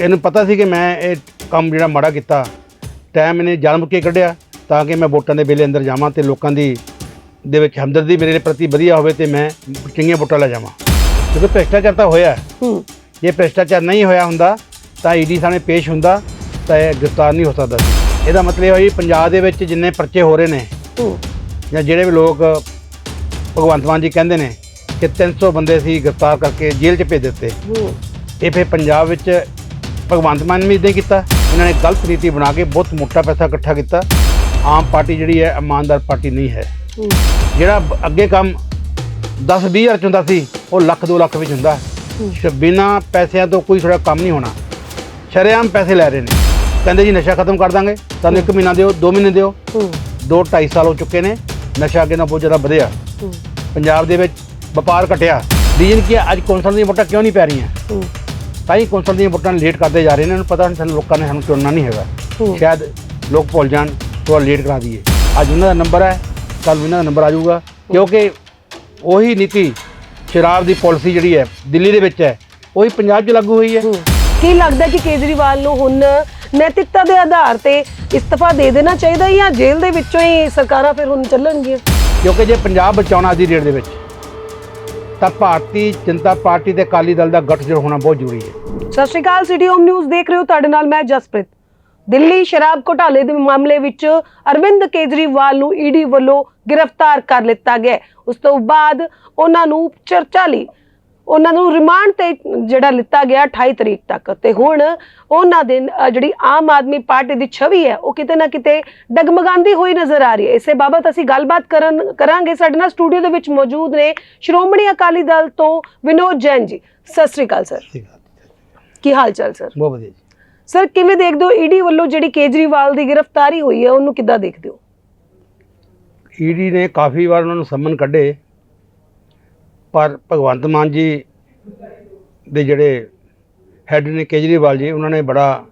ਇਹਨੂੰ ਪਤਾ ਸੀ ਕਿ ਮੈਂ ਇਹ ਕੰਮ ਜਿਹੜਾ ਮਾੜਾ ਕੀਤਾ ਟਾਈਮ ਇਹਨੇ ਜਾਣ ਕੇ ਕੱਢਿਆ ਤਾਂ ਕਿ ਮੈਂ ਵੋਟਾਂ ਦੇ ਵੇਲੇ ਅੰਦਰ ਜਾਵਾਂ ਤੇ ਲੋਕਾਂ ਦੀ ਦੇ ਵਿੱਚ ਹਮਦਰਦੀ ਮੇਰੇ ਪ੍ਰਤੀ ਵਧੀਆ ਹੋਵੇ ਤੇ ਮੈਂ ਚੰਗੀਆਂ ਵੋਟਾਂ ਲੈ ਜਾਵਾਂ। ਕਿਉਂਕਿ ਭ੍ਰਿਸ਼ਟਾਚਾਰ ਤਾਂ ਹੋਇਆ ਹੂੰ। ਜੇ ਭ੍ਰਿਸ਼ਟਾਚਾਰ ਨਹੀਂ ਹੋਇਆ ਹੁੰਦਾ ਤਾਂ ਈਡੀ ਸਾਹਮਣੇ ਪੇਸ਼ ਹੁੰਦਾ ਤਾਂ ਇਹ ਗ੍ਰਿਫਤਾਰ ਨਹੀਂ ਹੋ ਸਕਦਾ ਸੀ। ਇਹਦਾ ਮਤਲਬ ਇਹ ਹੋਈ ਪੰਜਾਬ ਦੇ ਵਿੱਚ ਜਿੰਨੇ ਪਰਚੇ ਹੋ ਰਹੇ ਨੇ ਹੂੰ। ਜਾਂ ਜਿਹੜੇ ਵੀ ਲੋਕ ਭਗਵੰਤ ਮਾਨ ਜੀ ਕਹਿੰਦੇ ਨੇ ਕਿ 300 ਬੰਦੇ ਸੀ ਗ੍ਰਿਫਤਾਰ ਕਰਕੇ ਜੇਲ੍ਹ 'ਚ ਭੇਜ ਦਿੱਤੇ। ਹੂੰ। ਇਹ ਫਿਰ ਪੰਜਾਬ ਵਿੱਚ ਭਗਵੰਤ ਮਾਨ ਨੇ ਵੀ ਇਦਾਂ ਕੀਤਾ। ਇਹਨਾਂ ਨੇ ਗਲਤ ਨੀਤੀ ਬਣਾ ਕੇ ਬਹੁਤ ਮੋਟਾ ਪੈਸਾ ਇਕੱਠਾ ਕੀਤਾ। ਆਮ ਪਾਰਟੀ ਜਿਹੜੀ ਹੈ ਇਮਾਨਦਾਰ ਪਾਰਟੀ ਨਹੀਂ ਹੈ। ਜਿਹੜਾ ਅੱਗੇ ਕੰਮ 10 20 ਹਜ਼ਾਰ ਚ ਹੁੰਦਾ ਸੀ ਉਹ ਲੱਖ 2 ਲੱਖ ਵਿੱਚ ਹੁੰਦਾ। ਬਿਨਾਂ ਪੈਸਿਆਂ ਤੋਂ ਕੋਈ ਥੋੜਾ ਕੰਮ ਨਹੀਂ ਹੋਣਾ। ਸ਼ਰੇਆਮ ਪੈਸੇ ਲੈ ਰਹੇ ਨੇ। ਕਹਿੰਦੇ ਜੀ ਨਸ਼ਾ ਖਤਮ ਕਰ ਦਾਂਗੇ। ਤੁਹਾਨੂੰ 1 ਮਹੀਨਾ ਦਿਓ 2 ਮਹੀਨੇ ਦਿਓ। 2 2.5 ਸਾਲ ਹੋ ਚੁੱਕੇ ਨੇ। ਨਸ਼ਾ ਅੱਗੇ ਨਾਲ ਬਹੁਤ ਜ਼ਿਆਦਾ ਵਧਿਆ। ਪੰਜਾਬ ਦੇ ਵਿੱਚ ਵਪਾਰ ਘਟਿਆ। ਰੀਜਨ ਕੀ ਹੈ? ਅੱਜ ਕੌਂਸਲ ਦੀਆਂ ਵੋਟਾਂ ਕਿਉਂ ਨਹੀਂ ਪੈ ਰਹੀਆਂ? ਤਾਂ ਹੀ ਕੌਂਸਲ ਦੀਆਂ ਵੋਟਾਂ ਲੇਟ ਕਰਦੇ ਜਾ ਰਹੇ ਨੇ ਇਹਨਾਂ ਨੂੰ ਪਤਾ ਨਹੀਂ ਸਾਨੂੰ ਲੋਕਾਂ ਨੇ ਸਾਨੂੰ ਚੁਣਨਾ ਨਹੀਂ ਹੈਗਾ। ਸ਼ਾਇਦ ਲੋਕ ਭੁੱਲ ਜਾਣ ਥੋੜਾ ਲੇਟ ਕਰਾ ਦਈਏ ਅੱਜ ਉਹਨਾਂ ਦਾ ਨੰਬਰ ਹੈ ਕੱਲ ਇਹਨਾਂ ਦਾ ਨੰਬਰ ਆ ਜਾਊਗਾ ਕਿਉਂਕਿ ਉਹੀ ਨੀਤੀ ਸ਼ਰਾਬ ਦੀ ਪਾਲਿਸੀ ਜਿਹੜੀ ਹੈ ਦਿੱਲੀ ਦੇ ਵਿੱਚ ਹੈ ਉਹੀ ਪੰਜਾਬ 'ਚ ਲਾਗੂ ਹੋਈ ਹੈ। ਕੀ ਲੱਗਦਾ ਕਿ ਕੇਜਰੀਵਾਲ ਨੂੰ ਹੁਣ ਨੈਤਿਕਤਾ ਦੇ ਆਧਾਰ ਤੇ ਇਸਤਫਾ ਦੇ ਦੇਣਾ ਚਾਹੀਦਾ ਜਾਂ ਜੇਲ੍ਹ ਦੇ ਵਿੱਚੋਂ ਹੀ ਸਰਕਾਰਾਂ ਫਿਰ ਹੁਣ ਚੱਲਣਗੀਆਂ ਕਿਉਂਕਿ ਜੇ ਪੰਜਾਬ ਬਚਾਉਣਾ ਦੀ ਡੇਟ ਦੇ ਵਿੱਚ ਤਾਂ ਭਾਰਤੀ ਜਨਤਾ ਪਾਰਟੀ ਤੇ ਅਕਾਲੀ ਦਲ ਦਾ ਗੱਠਜੋੜ ਹੋਣਾ ਬਹੁਤ ਜ਼ਰੂਰੀ ਹੈ। ਸਤਿ ਸ਼੍ਰੀ ਅਕਾਲ ਸਿਟੀ ਹੋਮ ਨਿਊਜ਼ ਦੇਖ ਰਹੇ ਹੋ ਤੁਹਾਡੇ ਨਾਲ ਮੈਂ ਜਸਪ੍ਰੀਤ। ਦਿੱਲੀ ਸ਼ਰਾਬ ਘੋਟਾਲੇ ਦੇ ਮਾਮਲੇ ਵਿੱਚ ਅਰਵਿੰਦ ਕੇਜਰੀਵਾਲ ਨੂੰ ਈਡੀ ਵੱਲੋਂ ਗ੍ਰਿਫਤਾਰ ਕਰ ਲਿੱਤਾ ਗਿਆ ਉਸ ਤੋਂ ਬਾਅਦ ਉਹਨਾਂ ਨੂੰ ਚਰਚਾ ਲਈ ਉਹਨਾਂ ਨੂੰ ਰਿਮਾਂਡ ਤੇ ਜਿਹੜਾ ਲਿੱਤਾ ਗਿਆ 28 ਤਰੀਕ ਤੱਕ। ਤੇ ਹੁਣ ਉਹਨਾਂ ਦੇ ਅ, ਜਿਹੜੀ ਆਮ ਆਦਮੀ ਪਾਰਟੀ ਦੀ ਛਵੀ ਹੈ ਉਹ ਕਿਤੇ ਨਾ ਕਿਤੇ ਡਗਮਗਾਉਂਦੀ ਹੋਈ ਨਜ਼ਰ ਆ ਰਹੀ ਹੈ। ਇਸੇ ਬਾਬਤ ਅਸੀਂ ਗੱਲਬਾਤ ਕਰਨ ਕਰਾਂਗੇ। ਸਾਡੇ ਨਾਲ ਸਟੂਡੀਓ ਦੇ ਵਿੱਚ ਮੌਜੂਦ ਨੇ ਸ਼੍ਰੋਮਣੀ ਅਕਾਲੀ ਦਲ ਤੋਂ ਵਿਨੋਦ ਜੈਨ ਜੀ। ਸਤਿ ਸ਼੍ਰੀ ਅਕਾਲ ਸਰ। ਕੀ ਹਾਲ ਚਾਲ ਸਰ? ਬਹੁਤ ਵਧੀਆ ਜੀ। ਸਰ ਕਿਵੇਂ ਦੇਖਦੇ ਹੋ ਈਡੀ ਵੱਲੋਂ ਜਿਹੜੀ ਕੇਜਰੀਵਾਲ ਦੀ ਗ੍ਰਿਫਤਾਰੀ ਹੋਈ ਹੈ ਉਹਨੂੰ ਕਿੱਦਾਂ ਦੇਖਦੇ ਹੋ? ਈਡੀ ਨੇ ਕਾਫੀ ਵਾਰ ਉਹਨਾਂ ਨੂੰ ਸੰਮਨ ਕੱਢੇ। ਪਰ ਭਗਵੰਤ ਮਾਨ ਜੀ ਦੇ ਜਿਹੜੇ ਹੈੱਡ ਨੇ ਕੇਜਰੀਵਾਲ ਜੀ ਉਹਨਾਂ ਨੇ ਬੜਾ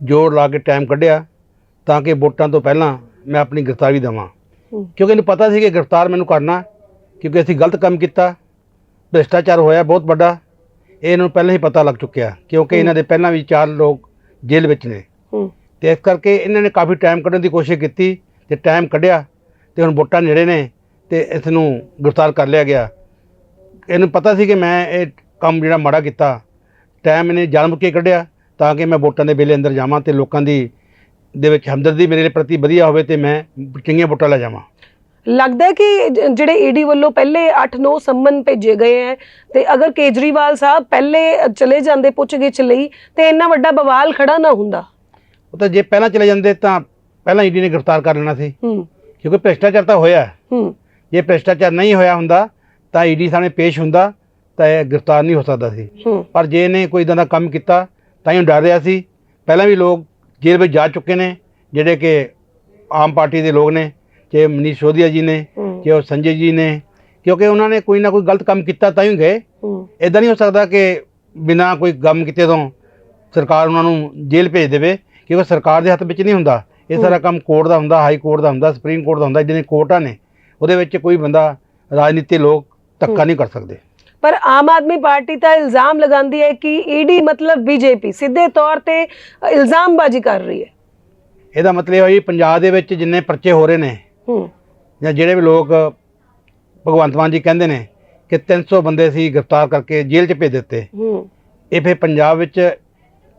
ਜ਼ੋਰ ਲਾ ਕੇ ਟਾਈਮ ਕੱਢਿਆ ਤਾਂ ਕਿ ਵੋਟਾਂ ਤੋਂ ਪਹਿਲਾਂ ਮੈਂ ਆਪਣੀ ਗ੍ਰਿਫਤਾਰੀ ਦੇਵਾਂ। ਕਿਉਂਕਿ ਇਹਨੂੰ ਪਤਾ ਸੀ ਕਿ ਗ੍ਰਿਫਤਾਰ ਮੈਨੂੰ ਕਰਨਾ ਕਿਉਂਕਿ ਅਸੀਂ ਗਲਤ ਕੰਮ ਕੀਤਾ ਭ੍ਰਿਸ਼ਟਾਚਾਰ ਹੋਇਆ ਬਹੁਤ ਵੱਡਾ ਇਹ ਇਹਨਾਂ ਪਹਿਲਾਂ ਹੀ ਪਤਾ ਲੱਗ ਚੁੱਕਿਆ ਕਿਉਂਕਿ ਇਹਨਾਂ ਦੇ ਪਹਿਲਾਂ ਵੀ ਚਾਰ ਲੋਕ ਜੇਲ੍ਹ ਵਿੱਚ ਨੇ। ਤੇ ਇਸ ਕਰਕੇ ਇਹਨਾਂ ਨੇ ਕਾਫੀ ਟਾਈਮ ਕੱਢਣ ਦੀ ਕੋਸ਼ਿਸ਼ ਕੀਤੀ ਤੇ ਟਾਈਮ ਕੱਢਿਆ ਤੇ ਹੁਣ ਵੋਟਾਂ ਨੇੜੇ ਨੇ ਤੇ ਇਸ ਨੂੰ ਗ੍ਰਿਫਤਾਰ ਕਰ ਲਿਆ ਗਿਆ। ਇਹਨੂੰ ਪਤਾ ਸੀ ਕਿ ਮੈਂ ਇਹ ਕੰਮ ਜਿਹੜਾ ਮਾੜਾ ਕੀਤਾ ਟਾਈਮ ਇਹਨੇ ਜਾਣ ਕੇ ਕੱਢਿਆ ਤਾਂ ਕਿ ਮੈਂ ਵੋਟਾਂ ਦੇ ਵੇਲੇ ਅੰਦਰ ਜਾਵਾਂ ਤੇ ਲੋਕਾਂ ਦੀ ਦੇ ਵਿੱਚ ਹਮਦਰਦੀ ਮੇਰੇ ਪ੍ਰਤੀ ਵਧੀਆ ਹੋਵੇ ਤੇ ਮੈਂ ਚੰਗੀਆਂ ਵੋਟਾਂ ਲੈ ਜਾਵਾਂ। ਲੱਗਦਾ ਕਿ ਜਿਹੜੇ ਈਡੀ ਵੱਲੋਂ ਪਹਿਲੇ 8-9 ਸੰਮਨ ਭੇਜੇ ਗਏ ਹੈ ਤੇ ਅਗਰ ਕੇਜਰੀਵਾਲ ਸਾਹਿਬ ਪਹਿਲੇ ਚਲੇ ਜਾਂਦੇ ਪੁੱਛਗਿੱਛ ਲਈ ਤੇ ਇੰਨਾ ਵੱਡਾ ਬਵਾਲ ਖੜਾ ਨਾ ਹੁੰਦਾ। ਉਹ ਤਾਂ ਜੇ ਪਹਿਲਾਂ ਚਲੇ ਜਾਂਦੇ ਤਾਂ ਪਹਿਲਾਂ ਈਡੀ ਨੇ ਗ੍ਰਿਫਤਾਰ ਕਰ ਲੈਣਾ ਸੀ। ਹੂੰ। ਕਿਉਂਕਿ ਭ੍ਰਿਸ਼ਟਾਚਾਰ ਤਾਂ ਹੋਇਆ। ਹੂੰ। ਜੇ ਭ੍ਰਿਸ਼ਟਾਚਾਰ ਨਹੀਂ ਹੋਇਆ ਹੁੰਦਾ ਤਾਂ ਈਡੀ ਸਾਹਮਣੇ ਪੇਸ਼ ਹੁੰਦਾ ਤਾਂ ਇਹ ਗ੍ਰਿਫਤਾਰ ਨਹੀਂ ਹੋ ਸਕਦਾ ਸੀ। ਪਰ ਜੇ ਇਹਨੇ ਕੋਈ ਇਦਾਂ ਦਾ ਕੰਮ ਕੀਤਾ ਤਾਂ ਹੀ ਡਰ ਰਿਹਾ ਸੀ। ਪਹਿਲਾਂ ਵੀ ਲੋਕ ਜੇਲ੍ਹ ਵਿੱਚ ਜਾ ਚੁੱਕੇ ਨੇ ਜਿਹੜੇ ਕਿ ਆਮ ਪਾਰਟੀ ਦੇ ਲੋਕ ਨੇ ਚਾਹੇ ਮਨੀਸ਼ ਸੋਧੀਆ ਜੀ ਨੇ ਚਾਹੇ ਉਹ ਸੰਜੇ ਜੀ ਨੇ ਕਿਉਂਕਿ ਉਹਨਾਂ ਨੇ ਕੋਈ ਨਾ ਕੋਈ ਗਲਤ ਕੰਮ ਕੀਤਾ ਤਾਂ ਹੀ ਗਏ। ਇਦਾਂ ਨਹੀਂ ਹੋ ਸਕਦਾ ਕਿ ਬਿਨਾਂ ਕੋਈ ਕੰਮ ਕੀਤੇ ਤੋਂ ਸਰਕਾਰ ਉਹਨਾਂ ਨੂੰ ਜੇਲ੍ਹ ਭੇਜ ਦੇਵੇ ਕਿਉਂਕਿ ਸਰਕਾਰ ਦੇ ਹੱਥ ਵਿੱਚ ਨਹੀਂ ਹੁੰਦਾ। ਇਹ ਸਾਰਾ ਕੰਮ ਕੋਰਟ ਦਾ ਹੁੰਦਾ ਹਾਈ ਕੋਰਟ ਦਾ ਹੁੰਦਾ ਸੁਪਰੀਮ ਕੋਰਟ ਦਾ ਹੁੰਦਾ ਜਿਹਨੇ ਕੋਰਟਾਂ ਨੇ ਉਹਦੇ ਵਿੱਚ ਕੋਈ ਬੰਦਾ ਰਾਜਨੀਤੀ ਲੋਕ ਧੱਕਾ ਨਹੀਂ ਕਰ ਸਕਦੇ। ਪਰ ਆਮ ਆਦਮੀ ਪਾਰਟੀ ਤਾਂ ਇਲਜ਼ਾਮ ਲਗਾਉਂਦੀ ਹੈ ਕਿ ਈਡੀ ਮਤਲਬ ਬੀਜੇਪੀ ਸਿੱਧੇ ਤੌਰ ਤੇ ਇਲਜ਼ਾਮਬਾਜ਼ੀ ਕਰ ਰਹੀ ਹੈ। ਇਹਦਾ ਮਤਲਬ ਹੋਈ ਪੰਜਾਬ ਦੇ ਵਿੱਚ ਜਿੰਨੇ ਪਰਚੇ ਹੋ ਰਹੇ ਨੇ ਹੂੰ। ਜਾਂ ਜਿਹੜੇ ਵੀ ਲੋਕ ਭਗਵੰਤ ਮਾਨ ਜੀ ਕਹਿੰਦੇ ਨੇ ਕਿ 300 ਬੰਦੇ ਸੀ ਗ੍ਰਿਫਤਾਰ ਕਰਕੇ ਜੇਲ੍ਹ 'ਚ ਭੇਜ ਦਿੱਤੇ। ਹੂੰ। ਇਹ ਫਿਰ ਪੰਜਾਬ ਵਿੱਚ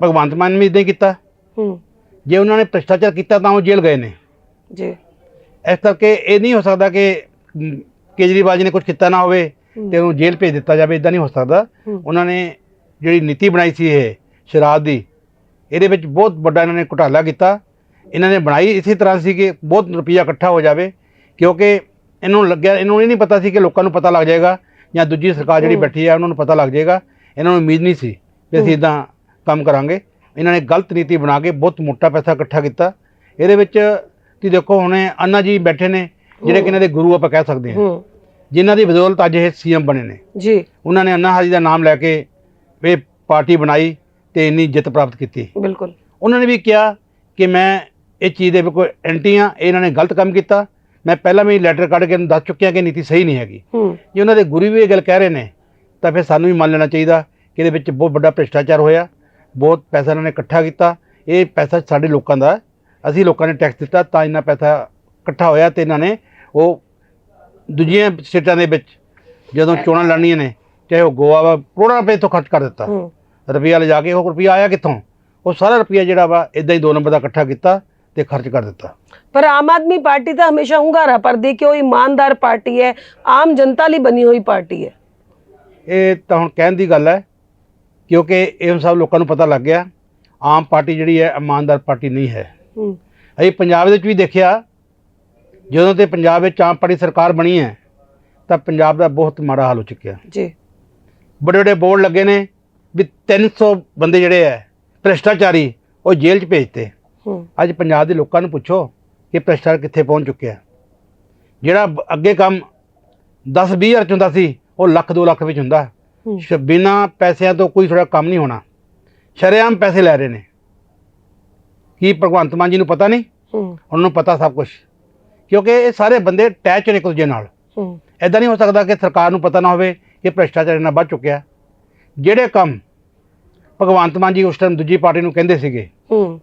ਭਗਵੰਤ ਮਾਨ ਨੇ ਵੀ ਇਦਾਂ ਹੀ ਕੀਤਾ। ਹੂੰ। ਜੇ ਉਹਨਾਂ ਨੇ ਭ੍ਰਿਸ਼ਟਾਚਾਰ ਕੀਤਾ ਤਾਂ ਉਹ ਜੇਲ੍ਹ ਗਏ ਨੇ। ਜੀ। ਇਸ ਕਰਕੇ ਇਹ ਨਹੀਂ ਹੋ ਸਕਦਾ ਕਿ ਕੇਜਰੀਵਾਲ ਜੀ ਨੇ ਕੁਝ ਕੀਤਾ ਨਾ ਹੋਵੇ। ਤੇ ਉਹਨੂੰ ਜੇਲ੍ਹ ਭੇਜ ਦਿੱਤਾ ਜਾਵੇ ਇਦਾਂ ਨਹੀਂ ਹੋ ਸਕਦਾ। ਉਹਨਾਂ ਨੇ ਜਿਹੜੀ ਨੀਤੀ ਬਣਾਈ ਸੀ ਇਹ ਸ਼ਰਾਬ ਦੀ ਇਹਦੇ ਵਿੱਚ ਬਹੁਤ ਵੱਡਾ ਇਹਨਾਂ ਨੇ ਘੁਟਾਲਾ ਕੀਤਾ ਇਹਨਾਂ ਨੇ ਬਣਾਈ ਇਸੇ ਤਰ੍ਹਾਂ ਸੀ ਕਿ ਬਹੁਤ ਰੁਪਈਆ ਇਕੱਠਾ ਹੋ ਜਾਵੇ ਕਿਉਂਕਿ ਇਹਨੂੰ ਲੱਗਿਆ ਇਹਨੂੰ ਇਹ ਨਹੀਂ ਪਤਾ ਸੀ ਕਿ ਲੋਕਾਂ ਨੂੰ ਪਤਾ ਲੱਗ ਜਾਏਗਾ ਜਾਂ ਦੂਜੀ ਸਰਕਾਰ ਜਿਹੜੀ। ਬੈਠੀ ਹੈ ਉਹਨਾਂ ਨੂੰ ਪਤਾ ਲੱਗ ਜਾਏਗਾ ਇਹਨਾਂ ਨੂੰ ਉਮੀਦ ਨਹੀਂ ਸੀ ਕਿ ਅਸੀਂ। ਇਦਾਂ ਕੰਮ ਕਰਾਂਗੇ ਇਹਨਾਂ ਨੇ ਗਲਤ ਨੀਤੀ ਬਣਾ ਕੇ ਬਹੁਤ ਮੋਟਾ ਪੈਸਾ ਇਕੱਠਾ ਕੀਤਾ ਇਹਦੇ ਵਿੱਚ ਤੁਸੀਂ ਦੇਖੋ ਹੁਣੇ ਅੰਨਾ ਜੀ ਬੈਠੇ ਨੇ ਜਿਹੜੇ ਕਿ ਇਹਨਾਂ ਦੇ ਗੁਰੂ ਆਪਾਂ ਕਹਿ ਸਕਦੇ ਹੂੰ ਜਿਨ੍ਹਾਂ ਦੀ ਬਦੌਲਤ ਅੱਜ ਇਹ ਸੀਐਮ ਬਣੇ ਨੇ। ਜੀ। ਉਹਨਾਂ ਨੇ ਅੰਨਾ ਹਾਜੀ ਦਾ ਨਾਮ ਲੈ ਕੇ ਇਹ ਪਾਰਟੀ ਬਣਾਈ ਤੇ ਇੰਨੀ ਜਿੱਤ ਪ੍ਰਾਪਤ ਕੀਤੀ। ਬਿਲਕੁਲ। ਉਹਨਾਂ ਨੇ ਵੀ ਕਿਹਾ ਕਿ ਮੈਂ ਇਹ ਚੀਜ਼ ਦੇ ਬਿਲਕੁਲ ਐਂਟੀ ਹਾਂ ਇਹਨਾਂ ਨੇ ਗਲਤ ਕੰਮ ਕੀਤਾ। ਮੈਂ ਪਹਿਲਾਂ ਵੀ ਲੈਟਰ ਕੱਢ ਕੇ ਦੱਸ ਚੁੱਕਿਆ ਕਿ ਨੀਤੀ ਸਹੀ ਨਹੀਂ ਹੈਗੀ। ਜੇ ਉਹਨਾਂ ਦੇ ਗੁਰੂ ਵੀ ਇਹ ਗੱਲ ਕਹਿ ਰਹੇ ਨੇ ਤਾਂ ਫਿਰ ਸਾਨੂੰ ਵੀ ਮੰਨ ਲੈਣਾ ਚਾਹੀਦਾ ਕਿ ਇਹਦੇ ਵਿੱਚ ਬਹੁਤ ਵੱਡਾ ਭ੍ਰਿਸ਼ਟਾਚਾਰ ਹੋਇਆ ਬਹੁਤ ਪੈਸਾ ਇਹਨਾਂ ਨੇ ਇਕੱਠਾ ਕੀਤਾ। ਇਹ ਪੈਸਾ ਸਾਡੇ ਲੋਕਾਂ ਦਾ। ਅਸੀਂ ਲੋਕਾਂ ਨੇ ਟੈਕਸ ਦਿੱਤਾ ਤਾਂ ਇੰਨਾ ਪੈਸਾ ਇਕੱਠਾ ਹੋਇਆ ਤੇ ਇਹਨਾਂ ਨੇ ਉਹ ਦੂਜੀਆਂ ਸਟੇਟਾਂ ਦੇ ਵਿੱਚ ਜਦੋਂ ਚੋਣਾਂ ਲੜਨੀਆਂ ਨੇ ਚਾਹੇ ਉਹ ਗੋਆ ਵਾ ਕਰੋੜਾਂ ਰੁਪਏ ਤੋਂ ਖਰਚ ਕਰ ਦਿੱਤਾ। ਰੁਪਈਆ ਲਿਜਾ ਕੇ ਉਹ ਰੁਪਈਆ ਆਇਆ ਕਿੱਥੋਂ? ਉਹ ਸਾਰਾ ਰੁਪਈਆ ਜਿਹੜਾ ਵਾ ਇਦਾਂ ਹੀ ਦੋ ਨੰਬਰ ਦਾ ਇਕੱਠਾ ਕੀਤਾ ਤੇ ਖਰਚ ਕਰ ਦਿੱਤਾ। ਪਰ ਆਮ ਆਦਮੀ ਪਾਰਟੀ ਤਾਂ ਹਮੇਸ਼ਾ ਹੁੰਗਾਰਾ ਭਰਦੀ ਕਿ ਉਹ ਇਮਾਨਦਾਰ ਪਾਰਟੀ ਹੈ ਆਮ ਜਨਤਾ ਲਈ ਬਣੀ ਹੋਈ ਪਾਰਟੀ ਹੈ। ਇਹ ਤਾਂ ਹੁਣ ਕਹਿਣ ਦੀ ਗੱਲ ਹੈ ਕਿਉਂਕਿ ਇਹ ਸਭ ਲੋਕਾਂ ਨੂੰ ਪਤਾ ਲੱਗ ਗਿਆ ਆਮ ਪਾਰਟੀ ਜਿਹੜੀ ਹੈ ਇਮਾਨਦਾਰ ਪਾਰਟੀ ਨਹੀਂ ਹੈ। ਹੂੰ। ਅਸੀਂ ਪੰਜਾਬ ਵਿੱਚ ਵੀ ਦੇਖਿਆ ਜਦੋਂ ਤੇ ਪੰਜਾਬ ਵਿੱਚ ਆਮ ਪਾਰਟੀ ਸਰਕਾਰ ਬਣੀ ਹੈ ਤਾਂ ਪੰਜਾਬ ਦਾ ਬਹੁਤ ਮਾੜਾ ਹਾਲ ਹੋ ਚੁੱਕਿਆ। ਜੀ। ਬੜੇ ਬੜੇ ਬੋਰਡ ਲੱਗੇ ਨੇ ਵੀ 300 ਬੰਦੇ ਜਿਹੜੇ ਹੈ ਭ੍ਰਿਸ਼ਟਾਚਾਰੀ ਉਹ ਜੇਲ੍ਹ 'ਚ ਭੇਜਤੇ। ਅੱਜ ਪੰਜਾਬ ਦੇ ਲੋਕਾਂ ਨੂੰ ਪੁੱਛੋ ਕਿ ਭ੍ਰਿਸ਼ਟਾਚਾਰ ਕਿੱਥੇ ਪਹੁੰਚ ਚੁੱਕਿਆ। ਜਿਹੜਾ ਅੱਗੇ ਕੰਮ 10 20 ਹਜ਼ਾਰ 'ਚ ਹੁੰਦਾ ਸੀ ਉਹ ਲੱਖ 2 ਲੱਖ ਵਿੱਚ ਹੁੰਦਾ। ਬਿਨਾਂ ਪੈਸਿਆਂ ਤੋਂ ਕੋਈ ਥੋੜਾ ਕੰਮ ਨਹੀਂ ਹੋਣਾ। ਸ਼ਰੇਆਮ ਪੈਸੇ ਲੈ ਰਹੇ ਨੇ। ਕੀ ਭਗਵੰਤ ਮਾਨ ਜੀ ਨੂੰ ਪਤਾ ਨਹੀਂ? ਉਹਨਾਂ ਨੂੰ ਪਤਾ ਸਭ ਕੁਝ ਕਿਉਂਕਿ ਇਹ ਸਾਰੇ ਬੰਦੇ ਅਟੈਚ ਨੇ ਇੱਕ ਦੂਜੇ ਨਾਲ। ਹੂੰ। ਐਦਾਂ ਨਹੀਂ ਹੋ ਸਕਦਾ ਕਿ ਸਰਕਾਰ ਨੂੰ ਪਤਾ ਨਾ ਹੋਵੇ ਕਿ ਭ੍ਰਿਸ਼ਟਾਚਾਰ ਇੰਨਾ ਵੱਧ ਚੁੱਕਿਆ ਜਿਹੜੇ ਕੰਮ ਭਗਵੰਤ ਮਾਨ ਜੀ ਉਸ ਟਾਈਮ ਦੂਜੀ ਪਾਰਟੀ ਨੂੰ ਕਹਿੰਦੇ ਸੀਗੇ ਹੂੰ।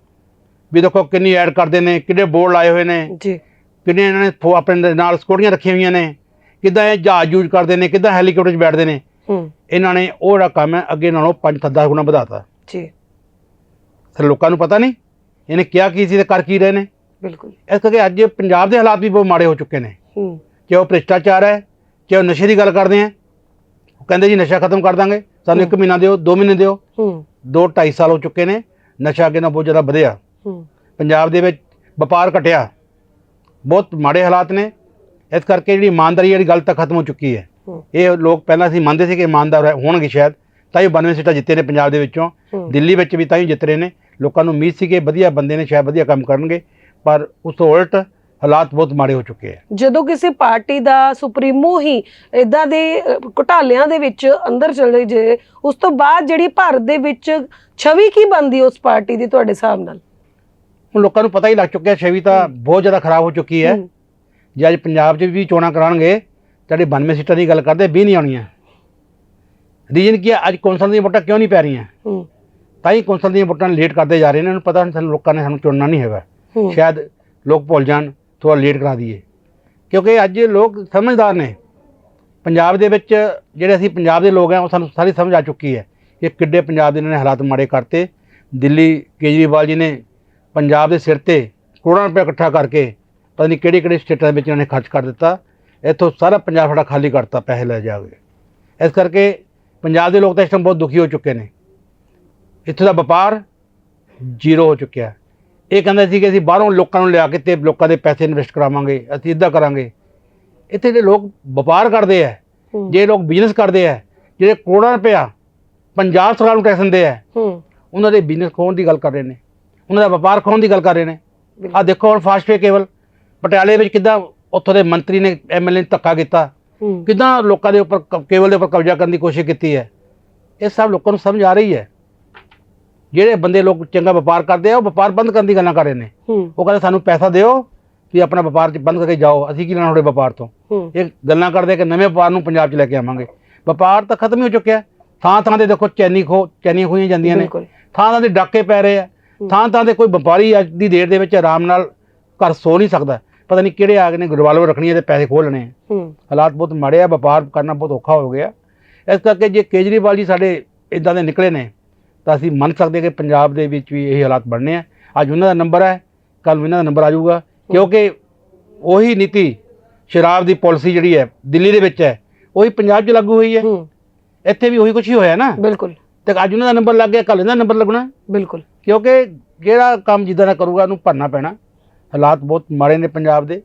ਵੀ ਦੇਖੋ ਕਿੰਨੀ ਐਡ ਕਰਦੇ ਨੇ ਕਿੰਨੇ ਬੋਰਡ ਲਾਏ ਹੋਏ ਨੇ ਜੀ। ਕਿੰਨੇ ਇਹਨਾਂ ਨੇ ਆਪਣੇ ਨਾਲ ਸਕੋੜੀਆਂ ਰੱਖੀਆਂ ਹੋਈਆਂ ਨੇ ਕਿੱਦਾਂ ਇਹ ਜਹਾਜ਼ ਯੂਜ਼ ਕਰਦੇ ਨੇ ਕਿੱਦਾਂ ਹੈਲੀਕਾਪਟਰ 'ਚ ਬੈਠਦੇ ਨੇ। ਹੂੰ। ਇਹਨਾਂ ਨੇ ਉਹ ਜਿਹੜਾ ਕੰਮ ਹੈ ਅੱਗੇ ਨਾਲੋਂ 5-10 ਗੁਣਾ ਵਧਾਤਾ। ਜੀ। ਫਿਰ ਲੋਕਾਂ ਨੂੰ ਪਤਾ ਨਹੀਂ ਇਹਨੇ ਕਿਹਾ ਕੀ ਸੀ ਤੇ ਕਰ ਕੀ ਰਹੇ ਨੇ? ਬਿਲਕੁਲ। ਇਸ ਕਰਕੇ ਅੱਜ ਪੰਜਾਬ ਦੇ ਹਾਲਾਤ ਵੀ ਬਹੁਤ ਮਾੜੇ ਹੋ ਚੁੱਕੇ ਨੇ। ਹੂੰ। ਕਿ ਉਹ ਭ੍ਰਿਸ਼ਟਾਚਾਰ ਹੈ ਕਿ ਉਹ ਨਸ਼ੇ ਦੀ ਗੱਲ ਕਰਦੇ ਆ। ਉਹ ਕਹਿੰਦੇ ਜੀ ਨਸ਼ਾ ਖਤਮ ਕਰ ਦਾਂਗੇ। ਸਾਨੂੰ ਇੱਕ ਮਹੀਨਾ ਦਿਓ 2 ਮਹੀਨੇ ਦਿਓ। ਹੂੰ। 2 2.5 ਸਾਲ ਹੋ ਚੁੱਕੇ ਨੇ ਨਸ਼ਾ ਅੱਗੇ ਨਾਲ ਬਹੁਤ ਜ਼ਿਆਦਾ ਵਧਿਆ। ਹੂੰ। ਪੰਜਾਬ ਦੇ ਵਿੱਚ ਵਪਾਰ ਘਟਿਆ। ਬਹੁਤ ਮਾੜੇ ਹਾਲਾਤ ਨੇ। ਇਸ ਕਰਕੇ ਜਿਹੜੀ ਇਮਾਨਦਾਰੀ ਵਾਲੀ ਗੱਲ ਤਾਂ ਖਤਮ ਹੋ ਚੁੱਕੀ ਹੈ। ਇਹ ਲੋਕ ਪਹਿਲਾਂ ਅਸੀਂ ਮੰਨਦੇ ਸੀ ਕਿ ਇਮਾਨਦਾਰ ਹੋਣਗੇ ਸ਼ਾਇਦ ਤਾਂ ਹੀ 92 ਸੀਟਾਂ ਜਿੱਤੇ ਨੇ ਪੰਜਾਬ ਦੇ ਵਿੱਚੋਂ। ਦਿੱਲੀ ਵਿੱਚ ਵੀ ਤਾਂ ਹੀ ਜਿੱਤ ਰਹੇ ਨੇ। ਲੋਕਾਂ ਨੂੰ ਉਮੀਦ ਸੀ ਕਿ ਵਧੀਆ ਬੰਦੇ ਨੇ ਸ਼ਾਇਦ ਵਧੀਆ ਕੰਮ ਕਰਨਗੇ। ਪਰ ਉਸ ਤੋਂ ਉਲਟ ਹਾਲਾਤ ਬਹੁਤ ਮਾੜੇ ਹੋ ਚੁੱਕੇ ਹੈ ਜਦੋਂ ਕਿਸੇ ਪਾਰਟੀ ਦਾ ਸੁਪਰੀਮੋ ਹੀ ਇਦਾਂ ਦੇ ਘੁਟਾਲਿਆਂ ਦੇ ਵਿੱਚ ਅੰਦਰ ਚਲੇ ਜੇ ਉਸ ਤੋਂ ਬਾਅਦ ਜਿਹੜੀ ਭਾਰਤ ਦੇ ਵਿੱਚ ਛਵੀ ਕੀ ਬਣਦੀ ਉਸ ਪਾਰਟੀ ਦੀ ਤੁਹਾਡੇ ਹਿਸਾਬ ਨਾਲ? ਹੁਣ ਲੋਕਾਂ ਨੂੰ ਪਤਾ ਹੀ ਲੱਗ ਚੁੱਕਿਆ ਛਵੀ ਤਾਂ ਬਹੁਤ ਜ਼ਿਆਦਾ ਖਰਾਬ ਹੋ ਚੁੱਕੀ ਹੈ। ਜੇ ਅੱਜ ਪੰਜਾਬ 'ਚ ਵੀ ਚੋਣਾਂ ਕਰਾਉਣਗੇ ਤੁਹਾਡੇ 92 ਸੀਟਾਂ ਦੀ ਗੱਲ ਕਰਦੇ 20 ਨਹੀਂ ਆਉਣੀਆਂ। ਰੀਜਨ ਕੀ ਹੈ ਅੱਜ ਕੌਂਸਲ ਦੀਆਂ ਵੋਟਾਂ ਕਿਉਂ ਨਹੀਂ ਪੈ ਰਹੀਆਂ? ਤਾਂ ਹੀ ਕੌਂਸਲ ਦੀਆਂ ਵੋਟਾਂ ਲੇਟ ਕਰਦੇ ਜਾ ਰਹੇ ਨੇ ਇਹਨਾਂ ਨੂੰ ਪਤਾ ਨਹੀਂ ਸਾਨੂੰ ਲੋਕਾਂ ਨੇ ਸਾਨੂੰ ਚੁਣਨਾ ਨਹੀਂ ਹੈਗਾ। ਸ਼ਾਇਦ ਲੋਕ ਭੁੱਲ ਜਾਣ ਥੋੜਾ ਲੇਟ ਕਰਾ ਦਈਏ। ਕਿਉਂਕਿ ਅੱਜ ਲੋਕ ਸਮਝਦਾਰ ਨੇ। ਪੰਜਾਬ ਦੇ ਵਿੱਚ ਜਿਹੜੇ ਅਸੀਂ ਪੰਜਾਬ ਦੇ ਲੋਕ ਆ, ਉਹ ਸਾਨੂੰ ਸਾਰੀ ਸਮਝ ਆ ਚੁੱਕੀ ਹੈ ਕਿ ਕਿੱਡੇ ਪੰਜਾਬ ਦੇ ਇਹਨਾਂ ਨੇ ਹਾਲਾਤ ਮਾੜੇ ਕਰਤੇ। ਦਿੱਲੀ ਕੇਜਰੀਵਾਲ ਜੀ ਨੇ ਪੰਜਾਬ ਦੇ ਸਿਰ ਤੇ ਕਰੋੜਾਂ ਰੁਪਏ ਇਕੱਠਾ ਕਰਕੇ ਪਤਾ ਨਹੀਂ ਕਿਹੜੇ ਕਿਹੜੇ ਸਟੇਟਾਂ ਦੇ ਵਿੱਚ ਇਹਨਾਂ ਨੇ ਖਰਚ ਕਰ ਦਿੱਤਾ। ਇੱਥੋਂ ਸਾਰਾ ਪੰਜਾਬ ਸਾਡਾ ਖਾਲੀ ਕਰਤਾ, ਪੈਸੇ ਲੈ ਜਾ ਕੇ। ਇਸ ਕਰਕੇ ਪੰਜਾਬ ਦੇ ਲੋਕ ਤਾਂ ਇਸ ਟਾਈਮ ਬਹੁਤ ਦੁਖੀ ਹੋ ਚੁੱਕੇ ਨੇ। ਇੱਥੇ ਦਾ ਵਪਾਰ ਜ਼ੀਰੋ ਹੋ ਚੁੱਕਿਆ। ਇਹ ਕਹਿੰਦੇ ਸੀ ਕਿ ਅਸੀਂ ਬਾਹਰੋਂ ਲੋਕਾਂ ਨੂੰ ਲਿਆ ਕੇ ਤੇ ਲੋਕਾਂ ਦੇ ਪੈਸੇ ਇਨਵੈਸਟ ਕਰਾਵਾਂਗੇ ਅਸੀਂ ਇਦਾਂ ਕਰਾਂਗੇ। ਇੱਥੇ ਜਿਹੜੇ ਲੋਕ ਵਪਾਰ ਕਰਦੇ ਆ ਜੇ ਲੋਕ ਬਿਜ਼ਨਸ ਕਰਦੇ ਆ ਜਿਹੜੇ ਕਰੋੜਾਂ ਰੁਪਇਆ ਪੰਜਾਬ ਸਰਕਾਰ ਨੂੰ ਟੈਕਸ ਦਿੰਦੇ ਆ ਹੂੰ। ਉਹਨਾਂ ਦੇ ਬਿਜ਼ਨਸ ਖੋਣ ਦੀ ਗੱਲ ਕਰ ਰਹੇ ਨੇ ਉਹਨਾਂ ਦਾ ਵਪਾਰ ਖੋਣ ਦੀ ਗੱਲ ਕਰ ਰਹੇ ਨੇ। ਆ ਦੇਖੋ ਹੁਣ ਫਾਸਟਵੇ ਕੇਬਲ ਪਟਿਆਲੇ ਵਿੱਚ ਕਿੱਦਾਂ ਉੱਥੋਂ ਦੇ ਮੰਤਰੀ ਨੇ ਐਮਐਲਏ ਨੇ ਧੱਕਾ ਕੀਤਾ। ਕਿੱਦਾਂ ਲੋਕਾਂ ਦੇ ਉੱਪਰ ਕ- ਕੇਬਲ ਦੇ ਉੱਪਰ ਕਬਜ਼ਾ ਕਰਨ ਦੀ ਕੋਸ਼ਿਸ਼ ਕੀਤੀ ਹੈ ਇਹ ਸਭ ਲੋਕਾਂ ਨੂੰ ਸਮਝ ਆ ਰਹੀ ਹੈ। ਜਿਹੜੇ ਬੰਦੇ ਲੋਕ ਚੰਗਾ ਵਪਾਰ ਕਰਦੇ ਆ ਉਹ ਵਪਾਰ ਬੰਦ ਕਰਨ ਦੀ ਗੱਲਾਂ ਕਰ ਰਹੇ ਨੇ। ਉਹ ਕਹਿੰਦੇ ਸਾਨੂੰ ਪੈਸਾ ਦਿਓ ਵੀ ਆਪਣਾ ਵਪਾਰ ਚ ਬੰਦ ਕਰਕੇ ਜਾਓ ਅਸੀਂ ਕੀ ਲੈਣਾ ਤੁਹਾਡੇ ਵਪਾਰ ਤੋਂ? ਇਹ ਗੱਲਾਂ ਕਰਦੇ ਕਿ ਨਵੇਂ ਵਪਾਰ ਨੂੰ ਪੰਜਾਬ 'ਚ ਲੈ ਕੇ ਆਵਾਂਗੇ। ਵਪਾਰ ਤਾਂ ਖਤਮ ਹੀ ਹੋ ਚੁੱਕਿਆ। ਥਾਂ ਥਾਂ ਤੇ ਦੇਖੋ ਚੈਨੀ ਖੋ ਚੈਨੀਆਂ ਖੋਈਆਂ ਜਾਂਦੀਆਂ ਨੇ। ਥਾਂ ਥਾਂ ਤੇ ਡਾਕੇ ਪੈ ਰਹੇ ਆ। ਥਾਂ ਥਾਂ ਤੇ ਕੋਈ ਵਪਾਰੀ ਅੱਜ ਦੀ ਡੇਟ ਦੇ ਵਿੱਚ ਆਰਾਮ ਨਾਲ ਘਰ ਸੋ ਨਹੀਂ ਸਕਦਾ। ਪਤਾ ਨਹੀਂ ਕਿਹੜੇ ਆ ਗਏ ਨੇ ਰਿਵਾਲਵਰ ਰੱਖਣੀ ਹੈ ਤੇ ਪੈਸੇ ਖੋਹ ਲੈਣੇ ਹਾਲਾਤ ਬਹੁਤ ਮਾੜੇ ਆ ਵਪਾਰ ਕਰਨਾ ਬਹੁਤ ਔਖਾ ਹੋ ਗਿਆ। ਇਸ ਕਰਕੇ ਜੇ ਕੇਜਰੀਵਾਲ ਜੀ ਸਾਡੇ ਇਦਾਂ ਦੇ ਨਿਕਲੇ ਨੇ ਤਾਂ ਅਸੀਂ ਮੰਨ ਸਕਦੇ ਕਿ ਪੰਜਾਬ ਦੇ ਵਿੱਚ ਵੀ ਇਹ ਹਾਲਾਤ ਬਣਨੇ ਆ। ਅੱਜ ਉਹਨਾਂ ਦਾ ਨੰਬਰ ਹੈ ਕੱਲ ਇਹਨਾਂ ਦਾ ਨੰਬਰ ਆ ਜਾਊਗਾ। ਕਿਉਂਕਿ ਉਹੀ ਨੀਤੀ ਸ਼ਰਾਬ ਦੀ ਪਾਲਿਸੀ ਜਿਹੜੀ ਹੈ ਦਿੱਲੀ ਦੇ ਵਿੱਚ ਹੈ ਉਹੀ ਪੰਜਾਬ 'ਚ ਲਾਗੂ ਹੋਈ ਹੈ। ਇੱਥੇ ਵੀ ਉਹੀ ਕੁਝ ਹੀ ਹੋਇਆ ਨਾ। ਬਿਲਕੁਲ। ਤੇ ਅੱਜ ਉਹਨਾਂ ਦਾ ਨੰਬਰ ਲੱਗ ਗਿਆ ਕੱਲ ਇਹਦਾ ਨੰਬਰ ਲੱਗਣਾ। ਬਿਲਕੁਲ। ਕਿਉਂਕਿ ਜਿਹੜਾ ਕੰਮ ਜਿੱਦਾਂ ਦਾ ਕਰੂਗਾ ਉਹਨੂੰ ਭਰਨਾ ਪੈਣਾ। ਹਾਲਾਤ ਬਹੁਤ ਮਾੜੇ ਨੇ ਪੰਜਾਬ ਦੇ।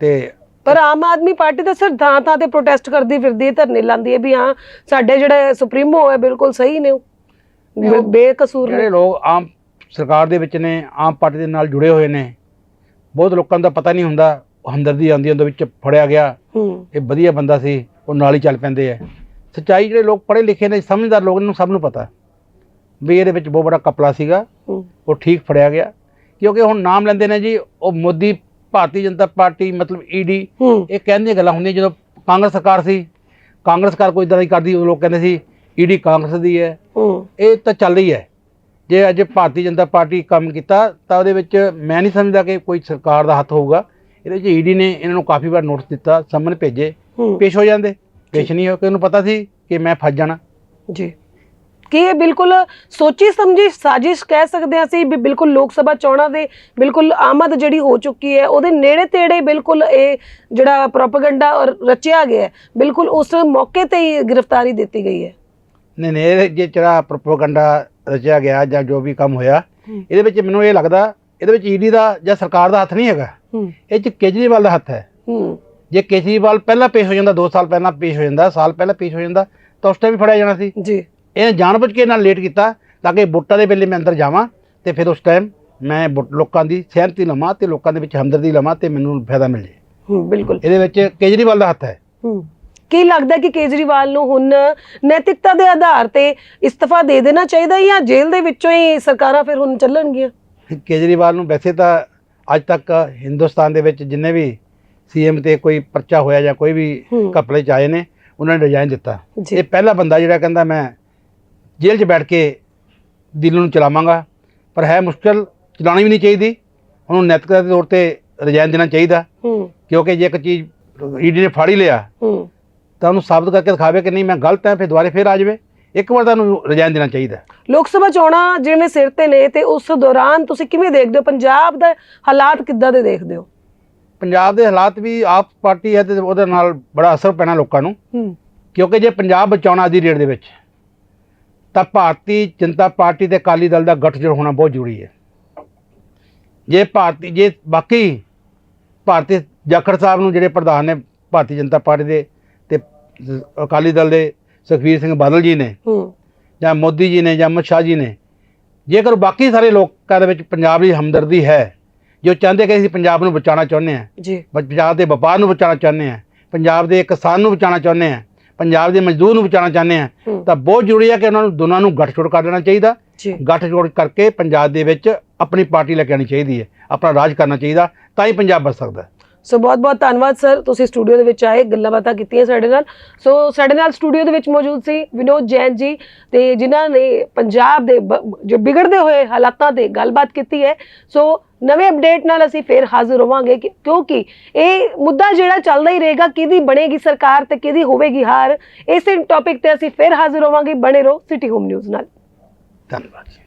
ਤੇ ਪਰ ਆਮ ਆਦਮੀ ਪਾਰਟੀ ਤਾਂ ਸਰ ਥਾਂ ਥਾਂ ਤੇ ਪ੍ਰੋਟੈਸਟ ਕਰਦੀ ਫਿਰਦੀ ਹੈ ਧਰਨੇ ਲਾਉਂਦੀ ਹੈ ਵੀ ਹਾਂ ਸਾਡੇ ਜਿਹੜੇ ਸੁਪਰੀਮੋ ਹੈ ਬਿਲਕੁਲ ਸਹੀ ਨੇ ਉਹ। ਬੇ- ਬੇਕਸੂਰ ਨੇ। ਜਿਹੜੇ ਲੋਕ ਆਮ ਸਰਕਾਰ ਦੇ ਵਿੱਚ ਨੇ ਆਮ ਪਾਰਟੀ ਦੇ ਨਾਲ ਜੁੜੇ ਹੋਏ ਨੇ ਬਹੁਤ ਲੋਕਾਂ ਦਾ ਪਤਾ ਨਹੀਂ ਹੁੰਦਾ ਹਮਦਰਦੀ ਆਉਂਦੀ ਉਹਦੇ ਵਿੱਚ ਫੜਿਆ ਗਿਆ ਹੂੰ। ਇਹ ਵਧੀਆ ਬੰਦਾ ਸੀ ਉਹ ਨਾਲ ਹੀ ਚੱਲ ਪੈਂਦੇ ਆ। ਸੱਚਾਈ ਜਿਹੜੇ ਲੋਕ ਪੜ੍ਹੇ ਲਿਖੇ ਨੇ ਸਮਝਦਾਰ ਲੋਕ ਨੂੰ ਸਭ ਨੂੰ ਪਤਾ। ਵੀ ਇਹਦੇ ਵਿੱਚ ਬਹੁਤ ਬੜਾ ਕਪਲਾ ਸੀਗਾ ਹੂੰ। ਉਹ ਠੀਕ ਫੜਿਆ ਗਿਆ। ਕਿਉਂਕਿ ਹੁਣ ਨਾਮ ਲੈਂਦੇ ਨੇ ਜੀ ਉਹ ਮੋਦੀ ਭਾਰਤੀ ਜਨਤਾ ਪਾਰਟੀ ਮਤਲਬ ਈਡੀ ਹੂੰ। ਇਹ ਕਹਿੰਦੀਆਂ ਗੱਲਾਂ ਹੁੰਦੀਆਂ ਜਦੋਂ ਕਾਂਗਰਸ ਸਰਕਾਰ ਸੀ ਕਾਂਗਰਸ ਸਰਕਾਰ ਕੋਈ ਇਦਾਂ ਦੀ ਕਰਦੀ ਉਹ ਲੋਕ ਕਹਿੰਦੇ ਸੀ ਈਡੀ ਕਾਂਗਰਸ ਦੀ ਹੈ। ਇਹ ਤਾਂ ਚੱਲ ਰਹੀ ਹੈ। ਜੇ ਅੱਜ ਭਾਰਤੀ ਜਨਤਾ ਪਾਰਟੀ ਕੰਮ ਕੀਤਾ ਤਾਂ ਉਹਦੇ ਵਿੱਚ ਮੈਂ ਨਹੀਂ ਸਮਝਦਾ ਕਿ ਕੋਈ ਸਰਕਾਰ ਦਾ ਹੱਥ ਹੋਊਗਾ। ਇਹਦੇ ਵਿੱਚ ਈਡੀ ਨੇ ਇਹਨਾਂ ਨੂੰ ਕਾਫੀ ਵਾਰ ਨੋਟਿਸ ਦਿੱਤਾ ਸਮਨ ਭੇਜੇ। ਪੇਸ਼ ਹੋ ਜਾਂਦੇ। ਪੇਸ਼ ਨਹੀਂ ਹੋ ਕੇ ਉਹਨੂੰ ਪਤਾ ਸੀ ਕਿ ਮੈਂ ਫਸ ਜਾਣਾ। ਜੀ। ਕੀ ਇਹ ਬਿਲਕੁਲ ਸੋਚੀ ਸਮਝੀ ਸਾਜ਼ਿਸ਼ ਕਹਿ ਸਕਦੇ ਹਾਂ ਅਸੀਂ ਵੀ ਬਿਲਕੁਲ ਲੋਕ ਸਭਾ ਚੋਣਾਂ ਦੇ ਬਿਲਕੁਲ ਆਮਦ ਜਿਹੜੀ ਹੋ ਚੁੱਕੀ ਹੈ ਉਹਦੇ ਨੇੜੇ ਤੇੜੇ ਬਿਲਕੁਲ ਇਹ ਜਿਹੜਾ ਪ੍ਰੋਪਗੈਂਡਾ ਰਚਿਆ ਗਿਆ ਬਿਲਕੁਲ ਉਸ ਮੌਕੇ ਤੇ ਹੀ ਗ੍ਰਿਫਤਾਰੀ ਦਿੱਤੀ ਗਈ ਹੈ। ਨਹੀਂ ਇਹ ਜੇ ਜਿਹੜਾ ਪ੍ਰੋਪਗੈਂਡਾ ਰਚਿਆ ਗਿਆ ਜਾਂ ਜੋ ਵੀ ਕੰਮ ਹੋਇਆ। ਇਹਦੇ ਵਿੱਚ ਮੈਨੂੰ ਇਹ ਲੱਗਦਾ ਇਹਦੇ ਵਿੱਚ ਈਡੀ ਦਾ ਜਾਂ ਸਰਕਾਰ ਦਾ ਹੱਥ ਨਹੀਂ ਹੈਗਾ। ਇਹ ਚ ਕੇਜਰੀਵਾਲ ਦਾ ਹੱਥ ਹੈ। ਜੇ ਕੇਜਰੀਵਾਲ ਪਹਿਲਾਂ ਪੇਸ਼ ਹੋ ਜਾਂਦਾ 2 ਸਾਲ ਪਹਿਲਾਂ ਪੇਸ਼ ਹੋ ਜਾਂਦਾ ਸਾਲ ਪਹਿਲਾਂ ਪੇਸ਼ ਹੋ ਜਾਂਦਾ ਤਾਂ ਉਸ ਟਾਈਮ ਵੀ ਫੜਿਆ ਜਾਣਾ ਸੀ। ਜੀ। ਇਹਨੇ ਜਾਣਬੁੱਝ ਕੇ ਨਾਲ ਲੇਟ ਕੀਤਾ ਤਾਂ ਕਿ ਵੋਟਾਂ ਦੇ ਵੇਲੇ ਮੈਂ ਅੰਦਰ ਜਾਵਾਂ ਤੇ ਫਿਰ ਉਸ ਟਾਈਮ ਮੈਂ ਲੋਕਾਂ ਦੀ ਸਹਿਮਤੀ ਲਵਾਂ ਤੇ ਲੋਕਾਂ ਦੇ ਵਿੱਚ ਹਮਦਰਦੀ ਲਵਾਂ ਤੇ ਮੈਨੂੰ ਫਾਇਦਾ ਮਿਲ। ਜੇ ਬਿਲਕੁਲ। ਇਹਦੇ ਵਿੱਚ ਕੇਜਰੀਵਾਲ ਦਾ ਹੱਥ ਹੈ। ਹੂੰ। ਕੀ ਲੱਗਦਾ ਕਿ ਕੇਜਰੀਵਾਲ ਨੂੰ ਹੁਣ ਨੈਤਿਕਤਾ ਦੇ ਆਧਾਰ ਤੇ ਇਸਤਫਾ ਦੇ ਦੇਣਾ ਚਾਹੀਦਾ ਜਾਂ ਜੇਲ੍ਹ ਦੇ ਵਿੱਚੋਂ ਹੀ ਸਰਕਾਰਾਂ ਫਿਰ ਹੁਣ ਚੱਲਣਗੀਆਂ? ਕੇਜਰੀਵਾਲ ਨੂੰ ਵੈਸੇ ਤਾਂ ਅੱਜ ਤੱਕ ਹਿੰਦੁਸਤਾਨ ਦੇ ਵਿੱਚ ਜਿੰਨੇ ਵੀ ਸੀਐਮ ਤੇ ਕੋਈ ਪਰਚਾ ਹੋਇਆ ਜਾਂ ਕੋਈ ਵੀ। ਘਪਲੇ ਚ ਆਏ ਨੇ ਉਹਨਾਂ ਨੇ ਰਿਜ਼ਾਈਨ ਦਿੱਤਾ। ਇਹ ਪਹਿਲਾ ਬੰਦਾ ਜਿਹੜਾ ਕਹਿੰਦਾ ਮੈਂ ਜੇਲ੍ਹ 'ਚ ਬੈਠ ਕੇ ਦਿਲ ਨੂੰ ਚਲਾਵਾਂਗਾ ਪਰ ਹੈ ਮੁਸ਼ਕਲ ਚਲਾਉਣੀ ਵੀ ਨਹੀਂ ਚਾਹੀਦੀ। ਉਹਨੂੰ ਨੈਤਿਕਤਾ ਦੇ ਤੌਰ ਤੇ ਰਿਜ਼ਾਈਨ ਦੇਣਾ ਚਾਹੀਦਾ। ਕਿਉਂਕਿ ਜੇ ਇੱਕ ਚੀਜ਼ ਈਡੀ ਨੇ ਫੜ ਹੀ ਲਿਆ ਤਾਂ ਉਹਨੂੰ ਸਾਬਤ ਕਰਕੇ ਦਿਖਾਵੇ ਕਿ ਨਹੀਂ ਮੈਂ ਗਲਤ ਹਾਂ ਫਿਰ ਦੁਬਾਰੇ ਫਿਰ ਆ ਜਾਵੇ। ਇੱਕ ਵਾਰ ਤਾਂ ਉਹਨੂੰ ਰਿਜ਼ਾਈਨ ਦੇਣਾ ਚਾਹੀਦਾ। ਲੋਕ ਸਭਾ ਚੋਣਾਂ ਜਿਵੇਂ ਸਿਰ ਤੇ ਨੇ ਤੇ ਉਸ ਦੌਰਾਨ ਤੁਸੀਂ ਕਿਵੇਂ ਦੇਖਦੇ ਹੋ? ਪੰਜਾਬ ਦਾ ਹਾਲਾਤ ਕਿੱਦਾਂ ਦੇ ਦੇਖਦੇ ਹੋ? ਪੰਜਾਬ ਦੇ ਹਾਲਾਤ ਵੀ ਆਪ ਪਾਰਟੀ ਹੈ ਤੇ ਉਹਦੇ ਨਾਲ ਬੜਾ ਅਸਰ ਪੈਣਾ ਲੋਕਾਂ ਨੂੰ। ਕਿਉਂਕਿ ਜੇ ਪੰਜਾਬ ਬਚਾਉਣਾ ਦੀ ਰੇਟ ਦੇ ਵਿੱਚ ਤਾਂ ਭਾਰਤੀ ਜਨਤਾ ਪਾਰਟੀ ਤੇ ਅਕਾਲੀ ਦਲ ਦਾ ਗੱਠਜੋੜ ਹੋਣਾ ਬਹੁਤ ਜ਼ਰੂਰੀ ਹੈ। ਜੇ ਭਾਰਤੀ ਜੇ ਬਾਕੀ ਭਾਰਤੀ ਜਾਖੜ ਸਾਹਿਬ ਨੂੰ ਜਿਹੜੇ ਪ੍ਰਧਾਨ ਨੇ ਭਾਰਤੀ ਜਨਤਾ ਪਾਰਟੀ ਦੇ ਅਕਾਲੀ ਦਲ ਦੇ ਸੁਖਬੀਰ ਸਿੰਘ ਬਾਦਲ ਜੀ ਨੇ ਹੂੰ। ਜਾਂ ਮੋਦੀ ਜੀ ਨੇ ਜਾਂ ਅਮਿਤ ਸ਼ਾਹ ਜੀ ਨੇ ਜੇਕਰ ਬਾਕੀ ਸਾਰੇ ਲੋਕਾਂ ਦੇ ਵਿੱਚ ਪੰਜਾਬ ਦੀ ਹਮਦਰਦੀ ਹੈ ਜੋ ਚਾਹੁੰਦੇ ਕਿ ਅਸੀਂ ਪੰਜਾਬ ਨੂੰ ਬਚਾਉਣਾ ਚਾਹੁੰਦੇ ਹਾਂ ਜੀ। ਪੰਜਾਬ ਦੇ ਵਪਾਰ ਨੂੰ ਬਚਾਉਣਾ ਚਾਹੁੰਦੇ ਆ ਪੰਜਾਬ ਦੇ ਕਿਸਾਨ ਨੂੰ ਬਚਾਉਣਾ ਚਾਹੁੰਦੇ ਆ ਪੰਜਾਬ ਦੇ ਮਜ਼ਦੂਰ ਨੂੰ ਬਚਾਉਣਾ ਚਾਹੁੰਦੇ ਆ ਤਾਂ ਬਹੁਤ ਜ਼ਰੂਰੀ ਹੈ ਕਿ ਉਹਨਾਂ ਨੂੰ ਦੋਨਾਂ ਨੂੰ ਗੱਠਜੋੜ ਕਰ ਦੇਣਾ ਚਾਹੀਦਾ। ਗੱਠਜੋੜ ਕਰਕੇ ਪੰਜਾਬ ਦੇ ਵਿੱਚ ਆਪਣੀ ਪਾਰਟੀ ਲੈ ਕੇ ਆਉਣੀ ਚਾਹੀਦੀ ਹੈ ਆਪਣਾ ਰਾਜ ਕਰਨਾ ਚਾਹੀਦਾ ਤਾਂ ਹੀ ਪੰਜਾਬ ਬਚ ਸਕਦਾ ਹੈ। ਸੋ ਬਹੁਤ ਬਹੁਤ ਧੰਨਵਾਦ ਸਰ ਤੁਸੀਂ ਸਟੂਡੀਓ ਦੇ ਵਿੱਚ ਆਏ, ਗੱਲਾਂ ਬਾਤਾਂ ਕੀਤੀਆਂ ਸਾਡੇ ਨਾਲ। ਸੋ ਸਾਡੇ ਨਾਲ ਸਟੂਡੀਓ ਦੇ ਵਿੱਚ ਮੌਜੂਦ ਸੀ ਵਿਨੋਦ ਜੈਨ ਜੀ ਤੇ ਜਿਨ੍ਹਾਂ ਨੇ ਪੰਜਾਬ ਦੇ ਬ- ਜੋ ਵਿਗੜਦੇ ਹੋਏ ਹਾਲਾਤਾਂ ਤੇ ਗੱਲਬਾਤ ਕੀਤੀ ਹੈ। ਸੋ ਨਵੇਂ ਅਪਡੇਟ ਨਾਲ ਅਸੀਂ ਫੇਰ ਹਾਜ਼ਰ ਹੋਵਾਂਗੇ ਕਿ- ਕਿਉਂਕਿ ਇਹ ਮੁੱਦਾ ਜਿਹੜਾ ਚੱਲਦਾ ਹੀ ਰਹੇਗਾ, ਕਿਹਦੀ ਬਣੇਗੀ ਸਰਕਾਰ ਤੇ ਕਿਹਦੀ ਹੋਵੇਗੀ ਹਾਰ, ਇਸੇ ਟੌਪਿਕ ਤੇ ਅਸੀਂ ਫੇਰ ਹਾਜ਼ਰ ਹੋਵਾਂਗੇ। ਬਣੇ ਰਹੋ ਸਿਟੀ ਹੋਮ ਨਿਊਜ਼ ਨਾਲ। ਧੰਨਵਾਦ ਜੀ।